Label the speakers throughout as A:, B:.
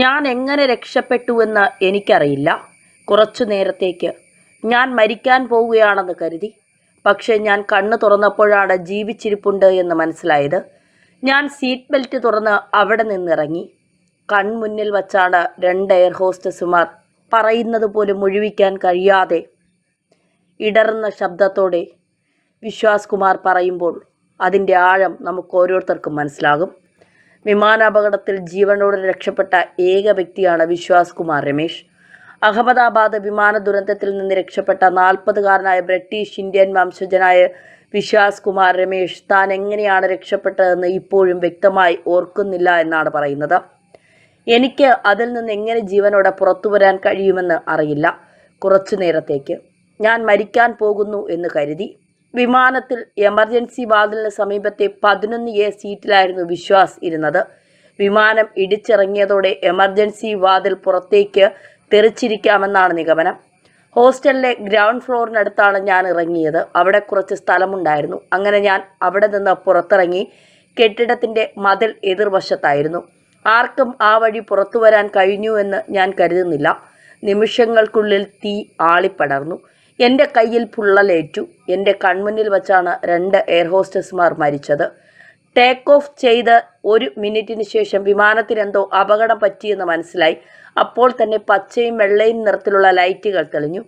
A: ഞാൻ എങ്ങനെ രക്ഷപ്പെട്ടുവെന്ന് എനിക്കറിയില്ല. കുറച്ചു നേരത്തേക്ക്. ഞാൻ മരിക്കാൻ പോവുകയാണെന്ന് കരുതി. പക്ഷേ ഞാൻ കണ്ണു തുറന്നപ്പോഴാണ് ജീവിച്ചിരിപ്പുണ്ട് എന്ന് മനസ്സിലായത്. ഞാൻ സീറ്റ് ബെൽറ്റ് തുറന്ന് അവിടെ നിന്നിറങ്ങി. കൺമുന്നിൽ വച്ചാണ് രണ്ട് എയർ ഹോസ്റ്റസുമാർ പറയുന്നത് പോലും മുഴുവിക്കാൻ കഴിയാതെ ഇടറുന്ന ശബ്ദത്തോടെ വിശ്വാസ് കുമാർ പറയുമ്പോൾ അതിന്റെ ആഴം നമുക്ക് ഓരോരുത്തർക്കും മനസ്സിലാകും. വിമാനാപകടത്തിൽ ജീവനോടെ രക്ഷപ്പെട്ട ഏക വ്യക്തിയാണ് വിശ്വാസ് കുമാർ രമേശ്. അഹമ്മദാബാദ് വിമാന ദുരന്തത്തിൽ നിന്ന് രക്ഷപ്പെട്ട നാൽപ്പതുകാരനായ ബ്രിട്ടീഷ് ഇന്ത്യൻ വംശജനായ വിശ്വാസ് കുമാർ രമേശ് താൻ എങ്ങനെയാണ് രക്ഷപ്പെട്ടതെന്ന് ഇപ്പോഴും വ്യക്തമായി ഓർക്കുന്നില്ല എന്നാണ് പറയുന്നത്. എനിക്ക് അതിൽ നിന്ന് എങ്ങനെ ജീവനോടെ പുറത്തു വരാൻ കഴിയുമെന്ന് അറിയില്ല. കുറച്ചു നേരത്തേക്ക്. ഞാൻ മരിക്കാൻ പോകുന്നു എന്ന് കരുതി. വിമാനത്തിൽ എമർജൻസി വാതിലിന് സമീപത്തെ പതിനൊന്ന് എ സീറ്റിലായിരുന്നു വിശ്വാസ് ഇരുന്നത്. വിമാനം ഇടിച്ചിറങ്ങിയതോടെ എമർജൻസി വാതിൽ പുറത്തേക്ക് തെറിച്ചിരിക്കാമെന്നാണ് നിഗമനം. ഹോസ്റ്റലിലെ ഗ്രൗണ്ട് ഫ്ലോറിനടുത്താണ് ഞാൻ ഇറങ്ങിയത്. അവിടെ കുറച്ച് സ്ഥലമുണ്ടായിരുന്നു. അങ്ങനെ ഞാൻ അവിടെ നിന്ന് പുറത്തിറങ്ങി കെട്ടിടത്തിന്റെ മതിൽ എതിർവശത്തായിരുന്നു. ആർക്കും ആ വഴി പുറത്തു വരാൻ കഴിഞ്ഞു എന്ന് ഞാൻ കരുതുന്നില്ല. നിമിഷങ്ങൾക്കുള്ളിൽ തീ ആളിപ്പടർന്നു. എന്റെ കയ്യിൽ പുള്ളലേറ്റു. എന്റെ കൺമുന്നിൽ വച്ചാണ് രണ്ട് എയർ ഹോസ്റ്റസ്മാർ മരിച്ചത്. ടേക്ക് ഓഫ് ചെയ്ത് ഒരു മിനിറ്റിന് ശേഷം വിമാനത്തിനെന്തോ അപകടം പറ്റിയെന്ന് മനസ്സിലായി. അപ്പോൾ തന്നെ പച്ചയും വെള്ളയും നിറത്തിലുള്ള ലൈറ്റുകൾ തെളിഞ്ഞു.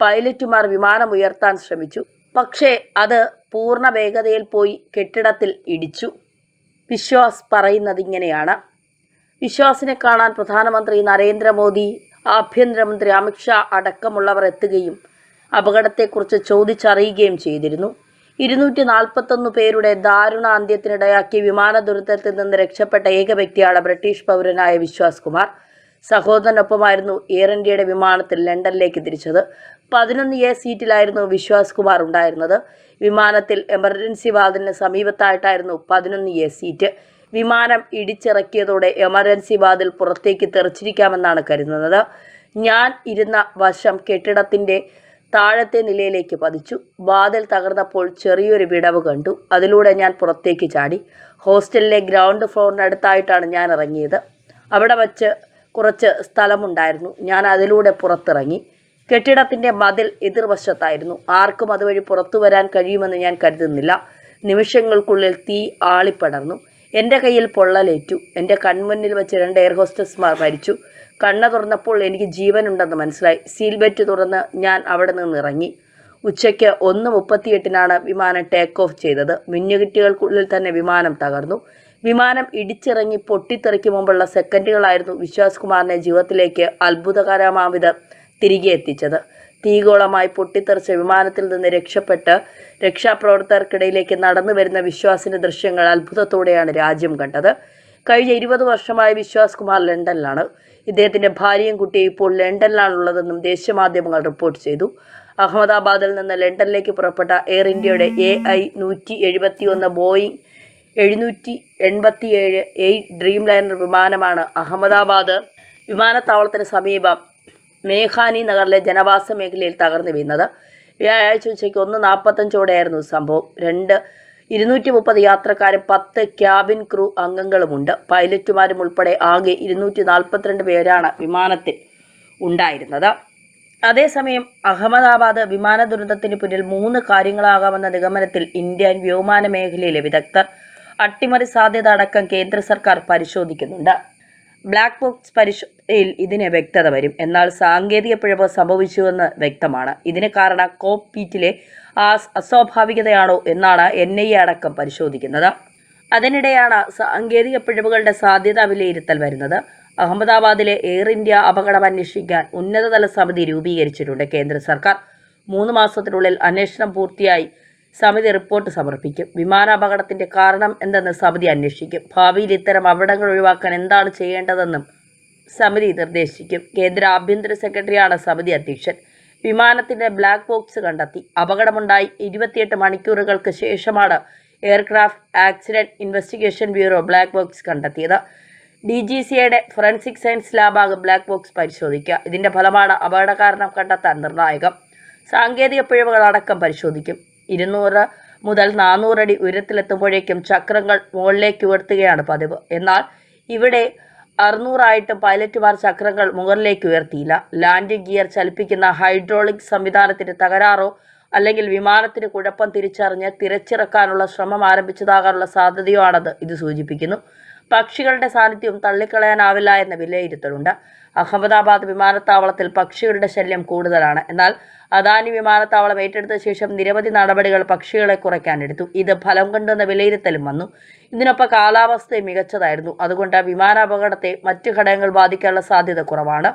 A: പൈലറ്റുമാർ വിമാനം ഉയർത്താൻ ശ്രമിച്ചു. പക്ഷേ അത് പൂർണ വേഗതയിൽ പോയി കെട്ടിടത്തിൽ ഇടിച്ചു. വിശ്വാസ് പറയുന്നത് ഇങ്ങനെയാണ്. വിശ്വാസിനെ കാണാൻ പ്രധാനമന്ത്രി നരേന്ദ്രമോദി ആഭ്യന്തരമന്ത്രി അമിത്ഷാ അടക്കമുള്ളവർ എത്തുകയും അപകടത്തെക്കുറിച്ച് ചോദിച്ചറിയുകയും ചെയ്തിരുന്നു. ഇരുന്നൂറ്റി നാൽപ്പത്തൊന്ന് പേരുടെ ദാരുണ അന്ത്യത്തിനിടയാക്കിയ വിമാന ദുരന്തത്തിൽ നിന്ന് രക്ഷപ്പെട്ട ഏക വ്യക്തിയാണ് ബ്രിട്ടീഷ് പൗരനായ വിശ്വാസ് കുമാർ. സഹോദരനൊപ്പമായിരുന്നു എയർ ഇന്ത്യയുടെ വിമാനത്തിൽ ലണ്ടനിലേക്ക് തിരിച്ചത്. പതിനൊന്ന് എ സീറ്റിലായിരുന്നു വിശ്വാസ് കുമാർ ഉണ്ടായിരുന്നത്. വിമാനത്തിൽ എമർജൻസി വാതിലിന് സമീപത്തായിട്ടായിരുന്നു പതിനൊന്ന് എ സീറ്റ്. വിമാനം ഇടിച്ചിറക്കിയതോടെ എമർജൻസി വാതിൽ പുറത്തേക്ക് തെറിച്ചിരിക്കാമെന്നാണ് കരുതുന്നത്. ഞാൻ ഇരുന്ന വശം കെട്ടിടത്തിന്റെ താഴത്തെ നിലയിലേക്ക് പതിച്ചു. വാതിൽ തകർന്നപ്പോൾ ചെറിയൊരു വിടവ് കണ്ടു. അതിലൂടെ ഞാൻ പുറത്തേക്ക് ചാടി. ഹോസ്റ്റലിലെ ഗ്രൗണ്ട് ഫ്ലോറിനടുത്തായിട്ടാണ് ഞാൻ ഇറങ്ങിയത്. അവിടെ വച്ച് കുറച്ച് സ്ഥലമുണ്ടായിരുന്നു. ഞാൻ അതിലൂടെ പുറത്തിറങ്ങി. കെട്ടിടത്തിന്റെ മതിൽ എതിർവശത്തായിരുന്നു. ആർക്കും അതുവഴി പുറത്തു വരാൻ കഴിയുമെന്ന് ഞാൻ കരുതുന്നില്ല. നിമിഷങ്ങൾക്കുള്ളിൽ തീ ആളിപ്പടർന്നു. എന്റെ കയ്യിൽ പൊള്ളലേറ്റു. എന്റെ കൺമുന്നിൽ വെച്ച് രണ്ട് എയർ ഹോസ്റ്റസ്മാർ മരിച്ചു. കണ്ണ തുറന്നപ്പോൾ എനിക്ക് ജീവനുണ്ടെന്ന് മനസ്സിലായി. സീൽ ബെറ്റ് തുറന്ന് ഞാൻ അവിടെ നിന്ന് ഇറങ്ങി. ഉച്ചയ്ക്ക് ഒന്ന് മുപ്പത്തിയെട്ടിനാണ് വിമാനം ടേക്ക് ഓഫ് ചെയ്തത്. മിന്നുകിറ്റുകൾക്കുള്ളിൽ തന്നെ വിമാനം തകർന്നു. വിമാനം ഇടിച്ചിറങ്ങി പൊട്ടിത്തെറിക്കും മുമ്പുള്ള സെക്കൻഡുകളായിരുന്നു വിശ്വാസ് കുമാറിനെ ജീവിതത്തിലേക്ക് അത്ഭുതകരമാവിധം തിരികെ എത്തിച്ചത്. തീഗോളമായി പൊട്ടിത്തെറിച്ച വിമാനത്തിൽ നിന്ന് രക്ഷപ്പെട്ട് രക്ഷാപ്രവർത്തകർക്കിടയിലേക്ക് നടന്നു വരുന്ന വിശ്വാസിന്റെ ദൃശ്യങ്ങൾ അത്ഭുതത്തോടെയാണ് രാജ്യം കണ്ടത്. കഴിഞ്ഞ ഇരുപത് വർഷമായി വിശ്വാസ് കുമാർ ലണ്ടനിലാണ്. ഇദ്ദേഹത്തിന്റെ ഭാര്യയും കുട്ടിയും ഇപ്പോൾ ലണ്ടനിലാണുള്ളതെന്നും ദേശീയമാധ്യമങ്ങൾ റിപ്പോർട്ട് ചെയ്തു. അഹമ്മദാബാദിൽ നിന്ന് ലണ്ടനിലേക്ക് പുറപ്പെട്ട എയർ ഇന്ത്യയുടെ എ ഐ നൂറ്റി എഴുപത്തി ഒന്ന് ബോയിങ് എഴുന്നൂറ്റി എൺപത്തിയേഴ് എയ്റ്റ് ഡ്രീം ലൈനർ വിമാനമാണ് അഹമ്മദാബാദ് വിമാനത്താവളത്തിന് സമീപം മേഘാനി നഗറിലെ ജനവാസ മേഖലയിൽ തകർന്നു വീണത്. വ്യാഴാഴ്ച ഉച്ചയ്ക്ക് ഒന്ന് നാൽപ്പത്തഞ്ചോടെയായിരുന്നു സംഭവം. രണ്ട് ഇരുന്നൂറ്റി മുപ്പത് യാത്രക്കാരും പത്ത് ക്യാബിൻ ക്രൂ അംഗങ്ങളുമുണ്ട്. പൈലറ്റുമാരും ഉൾപ്പെടെ ആകെ ഇരുന്നൂറ്റി നാൽപ്പത്തിരണ്ട് പേരാണ് വിമാനത്തിൽ ഉണ്ടായിരുന്നത്. അതേസമയം അഹമ്മദാബാദ് വിമാന ദുരന്തത്തിന് പിന്നിൽ മൂന്ന് കാര്യങ്ങളാകാമെന്ന നിഗമനത്തിൽ ഇന്ത്യൻ വ്യോമയാന മേഖലയിലെ വിദഗ്ധർ അട്ടിമറി സാധ്യത അടക്കം കേന്ദ്ര സർക്കാർ പരിശോധിക്കുന്നുണ്ട്. ബ്ലാക്ക് ബോക്സ് പരിശോധനയിൽ ഇതിന് വ്യക്തത വരും. എന്നാൽ സാങ്കേതിക പിഴവ് സംഭവിച്ചുവെന്ന് വ്യക്തമാണ്. ഇതിന് കാരണം കോപ്പീറ്റിലെ ആ അസ്വാഭാവികതയാണോ എന്നാണ് എൻ ഐ അടക്കം പരിശോധിക്കുന്നത്. അതിനിടെയാണ് സാങ്കേതിക പിഴവുകളുടെ സാധ്യത വിലയിരുത്തൽ വരുന്നത്. അഹമ്മദാബാദിലെ എയർ ഇന്ത്യ അപകടം അന്വേഷിക്കാൻ ഉന്നതതല സമിതി രൂപീകരിച്ചിട്ടുണ്ട് കേന്ദ്ര സർക്കാർ. മൂന്ന് മാസത്തിനുള്ളിൽ അന്വേഷണം പൂർത്തിയായി സമിതി റിപ്പോർട്ട് സമർപ്പിക്കും. വിമാനാപകടത്തിന്റെ കാരണം എന്തെന്ന് സമിതി അന്വേഷിക്കും. ഭാവിയിൽ ഇത്തരം അപകടങ്ങൾ ഒഴിവാക്കാൻ എന്താണ് ചെയ്യേണ്ടതെന്നും സമിതി നിർദ്ദേശിക്കും. കേന്ദ്ര ആഭ്യന്തര സെക്രട്ടറിയാണ് സമിതി അധ്യക്ഷൻ. വിമാനത്തിന്റെ ബ്ലാക്ക് ബോക്സ് കണ്ടെത്തി. അപകടമുണ്ടായി ഇരുപത്തിയെട്ട് മണിക്കൂറുകൾക്ക് ശേഷമാണ് aircraft accident investigation bureau black box കണ്ടെത്തിയത്. ഡി ജി സിയുടെ ഫോറൻസിക് സയൻസ് ലാബാകും ബ്ലാക്ക് ബോക്സ് പരിശോധിക്കുക. ഇതിന്റെ ഫലമാണ് അപകട കാരണം കണ്ടെത്താൻ നിർണായകം. സാങ്കേതിക പിഴവുകൾ അടക്കം പരിശോധിക്കും. ഇരുന്നൂറ് മുതൽ നാനൂറടി ഉയരത്തിലെത്തുമ്പോഴേക്കും ചക്രങ്ങൾ മുകളിലേക്ക് ഉയർത്തുകയാണ് പതിവ്. എന്നാൽ ഇവിടെ അറുന്നൂറായിട്ടും പൈലറ്റുമാർ ചക്രങ്ങൾ മുകളിലേക്ക് ഉയർത്തിയില്ല. ലാൻഡിംഗ് ഗിയർ ചലിപ്പിക്കുന്ന ഹൈഡ്രോളിക് സംവിധാനത്തിന് തകരാറോ അല്ലെങ്കിൽ വിമാനത്തിന് കുഴപ്പം തിരിച്ചറിഞ്ഞ് തിരച്ചിറക്കാനുള്ള ശ്രമം ആരംഭിച്ചതാകാനുള്ള സാധ്യതയോ ആണെന്ന് ഇത് സൂചിപ്പിക്കുന്നു. പക്ഷികളുടെ സാന്നിധ്യവും തള്ളിക്കളയാനാവില്ല എന്ന വിലയിരുത്തലുണ്ട്. അഹമ്മദാബാദ് വിമാനത്താവളത്തിൽ പക്ഷികളുടെ ശല്യം കൂടുതലാണ്. എന്നാൽ അദാനി വിമാനത്താവളം ഏറ്റെടുത്ത ശേഷം നിരവധി നടപടികൾ പക്ഷികളെ കുറയ്ക്കാനെടുത്തു ഇത് ഫലം കണ്ടെന്ന വിലയിരുത്തലും വന്നു. ഇതിനൊപ്പം കാലാവസ്ഥയും മികച്ചതായിരുന്നു. അതുകൊണ്ട് വിമാനാപകടത്തെ മറ്റു ഘടകങ്ങൾ ബാധിക്കാനുള്ള സാധ്യത കുറവാണ്.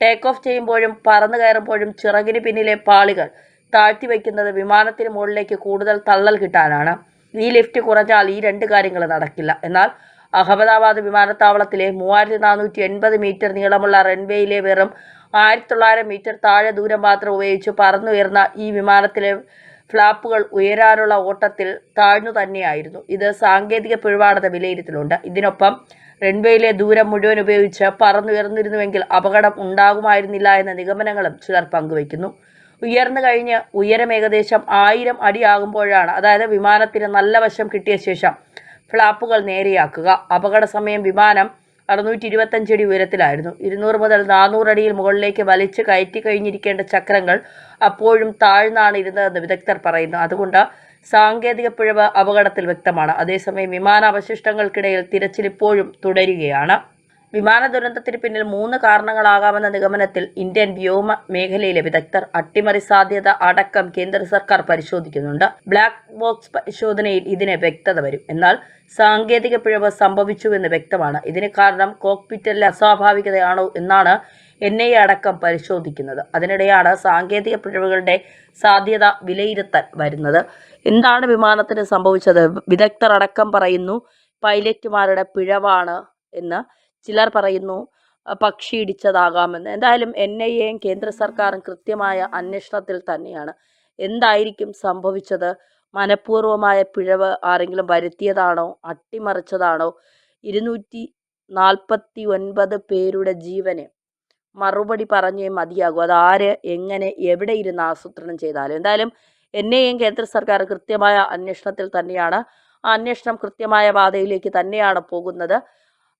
A: ടേക്ക് ഓഫ് ചെയ്യുമ്പോഴും പറന്നു കയറുമ്പോഴും ചിറകിന് പിന്നിലെ പാളികൾ താഴ്ത്തി വയ്ക്കുന്നത് വിമാനത്തിന് മുകളിലേക്ക് കൂടുതൽ തള്ളൽ കിട്ടാനാണ്. ഈ ലിഫ്റ്റ് കുറഞ്ഞാൽ ഈ രണ്ട് കാര്യങ്ങൾ നടക്കില്ല. എന്നാൽ അഹമ്മദാബാദ് വിമാനത്താവളത്തിലെ മൂവായിരത്തി നാനൂറ്റി എൺപത് മീറ്റർ നീളമുള്ള റൺവേയിലെ വെറും ആയിരത്തി തൊള്ളായിരം മീറ്റർ താഴെ ദൂരം മാത്രം ഉപയോഗിച്ച് പറന്നുയർന്ന ഈ വിമാനത്തിലെ ഫ്ലാപ്പുകൾ ഉയരാനുള്ള ഓട്ടത്തിൽ താഴ്ന്നു തന്നെയായിരുന്നു. ഇത് സാങ്കേതിക പിഴവാണെന്ന വിലയിരുത്തലുണ്ട്. ഇതിനൊപ്പം റൺവേയിലെ ദൂരം മുഴുവൻ ഉപയോഗിച്ച് പറന്നുയർന്നിരുന്നുവെങ്കിൽ അപകടം ഉണ്ടാകുമായിരുന്നില്ല എന്ന നിഗമനങ്ങളും ചിലർ പങ്കുവയ്ക്കുന്നു. ഉയർന്നു കഴിഞ്ഞ് ഉയരം ഏകദേശം ആയിരം അടിയാകുമ്പോഴാണ് അതായത് വിമാനത്തിന് നല്ല വശം കിട്ടിയ ശേഷം ഫ്ലാപ്പുകൾ നേരെയാക്കുക. അപകട സമയം വിമാനം അറുന്നൂറ്റി ഇരുപത്തഞ്ചടി ഉയരത്തിലായിരുന്നു. ഇരുന്നൂറ് മുതൽ നാനൂറ് അടിയിൽ മുകളിലേക്ക് വലിച്ചു കയറ്റി കഴിഞ്ഞിരിക്കേണ്ട ചക്രങ്ങൾ അപ്പോഴും താഴ്ന്നാണ് ഇരുന്നതെന്ന് വിദഗ്ധർ പറയുന്നു. അതുകൊണ്ട് സാങ്കേതിക പിഴവ് അപകടത്തിൽ വ്യക്തമാണ്. അതേസമയം വിമാനാവശിഷ്ടങ്ങൾക്കിടയിൽ തിരച്ചിൽ ഇപ്പോഴും തുടരുകയാണ്. വിമാന ദുരന്തത്തിന് പിന്നിൽ മൂന്ന് കാരണങ്ങളാകാമെന്ന നിഗമനത്തിൽ ഇന്ത്യൻ വ്യോമ മേഖലയിലെ വിദഗ്ധർ അട്ടിമറി സാധ്യത അടക്കം കേന്ദ്ര സർക്കാർ പരിശോധിക്കുന്നുണ്ട്. ബ്ലാക്ക് ബോക്സ് പരിശോധനയിൽ ഇതിന് വ്യക്തത വരും. എന്നാൽ സാങ്കേതിക പിഴവ് സംഭവിച്ചുവെന്ന് വ്യക്തമാണ്. ഇതിന് കാരണം കോക്പിറ്റലിലെ അസ്വാഭാവികതയാണോ എന്നാണ് എൻ ഐ അടക്കം പരിശോധിക്കുന്നത്. അതിനിടെയാണ് സാങ്കേതിക പിഴവുകളുടെ സാധ്യത വിലയിരുത്താൻ വരുന്നത്. എന്താണ് വിമാനത്തിന് സംഭവിച്ചത്? വിദഗ്ധർ അടക്കം പറയുന്നു പൈലറ്റുമാരുടെ പിഴവാണ് എന്ന് ചിലർ പറയുന്നു പക്ഷി ഇടിച്ചതാകാമെന്ന്. എന്തായാലും എൻ ഐ എയും കേന്ദ്ര സർക്കാരും കൃത്യമായ അന്വേഷണത്തിൽ തന്നെയാണ്. എന്തായിരിക്കും സംഭവിച്ചത്? മനഃപൂർവമായ പിഴവ് ആരെങ്കിലും വരുത്തിയതാണോ? അട്ടിമറിച്ചതാണോ? ഇരുന്നൂറ്റി നാൽപ്പത്തി ഒൻപത് പേരുടെ ജീവന് മറുപടി പറഞ്ഞേ മതിയാകൂ. അതാര് എങ്ങനെ എവിടെ ഇരുന്ന് ആസൂത്രണം ചെയ്താലും. എന്തായാലും എയും കേന്ദ്ര സർക്കാർ കൃത്യമായ അന്വേഷണത്തിൽ തന്നെയാണ്. ആ അന്വേഷണം കൃത്യമായ പാതയിലേക്ക് തന്നെയാണ് പോകുന്നത്.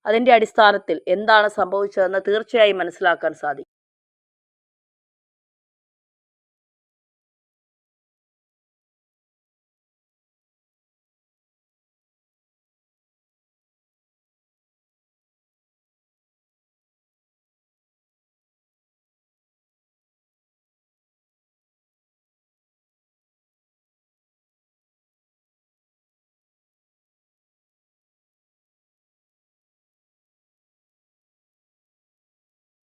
A: അതിന്റെ അടിസ്ഥാനത്തിൽ എന്താണ് സംഭവിച്ചതെന്ന് തീർച്ചയായും മനസ്സിലാക്കാൻ സാധിക്കും.